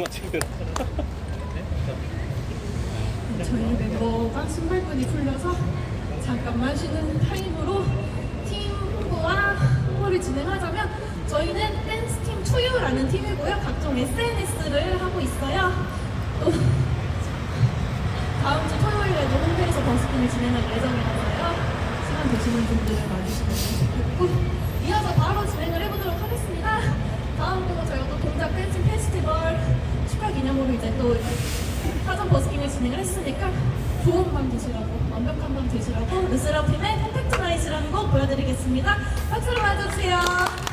맞추는 저희 멤버가 순발근이 풀려서 잠깐만 쉬는 타임으로 팀 홍보와 홍보를 진행하자면 저희는 댄스팀 투유라는 팀이고요. 각종 SNS를 하고 있어요. 또 다음 주 토요일에도 홍대에서 버스킹을 진행할 예정이라서요. 시간 되시는 분들 와주시면 좋겠고 이어서 바로 진행을 해보도록 하겠습니다. 다음 곡은 저희가 또 동작 댄싱 페스티벌 축하 기념으로 이제 또 사전 버스킹을 진행을 했으니까 좋은 밤 되시라고 완벽한 밤 되시라고 르스라핌의 컴팩트 나이트라는 곡 보여드리겠습니다. 박수로 맞아주세요.